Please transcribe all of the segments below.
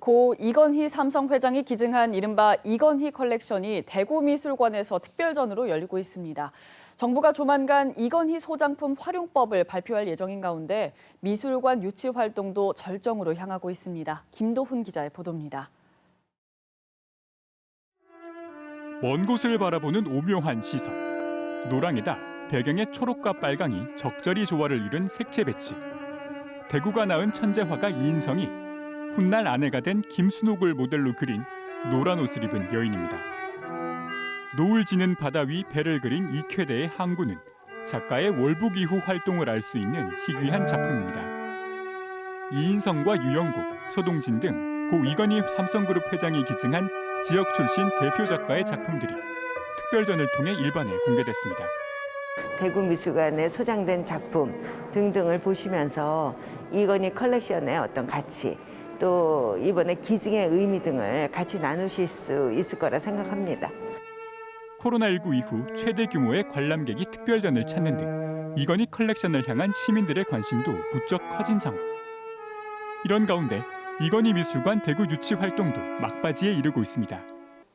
고 이건희 삼성 회장이 기증한 이른바 이건희 컬렉션이 대구미술관에서 특별전으로 열리고 있습니다. 정부가 조만간 이건희 소장품 활용법을 발표할 예정인 가운데 미술관 유치 활동도 절정으로 향하고 있습니다. 김도훈 기자의 보도입니다. 먼 곳을 바라보는 오묘한 시선. 노랑에다 배경의 초록과 빨강이 적절히 조화를 이룬 색채 배치. 대구가 낳은 천재화가 이인성이 훗날 아내가 된 김순옥을 모델로 그린 노란 옷을 입은 여인입니다. 노을 지는 바다 위 배를 그린 이쾌대의 항구는 작가의 월북 이후 활동을 알 수 있는 희귀한 작품입니다. 이인성과 유영국, 소동진 등 고 이건희 삼성그룹 회장이 기증한 지역 출신 대표 작가의 작품들이 특별전을 통해 일반에 공개됐습니다. 대구 미술관에 소장된 작품 등등을 보시면서 이건희 컬렉션의 어떤 가치 또 이번에 기증의 의미 등을 같이 나누실 수 있을 거라 생각합니다. 코로나19 이후 최대 규모의 관람객이 특별전을 찾는 등 이건희 컬렉션을 향한 시민들의 관심도 부쩍 커진 상황. 이런 가운데 이건희 미술관 대구 유치 활동도 막바지에 이르고 있습니다.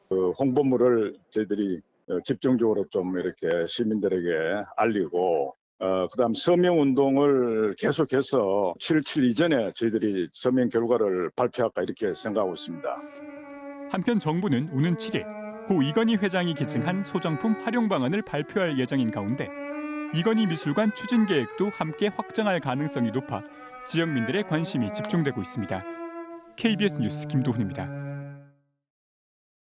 그 홍보물을 저희들이 어, 집중적으로 좀 이렇게 시민들에게 알리고 어, 그 다음 서명 운동을 계속해서 7.7 이전에 저희들이 서명 결과를 발표할까 이렇게 생각하고 있습니다. 한편 정부는 오는 7일 고 이건희 회장이 기증한 소장품 활용 방안을 발표할 예정인 가운데 이건희 미술관 추진 계획도 함께 확정할 가능성이 높아 지역민들의 관심이 집중되고 있습니다. KBS 뉴스 김도훈입니다.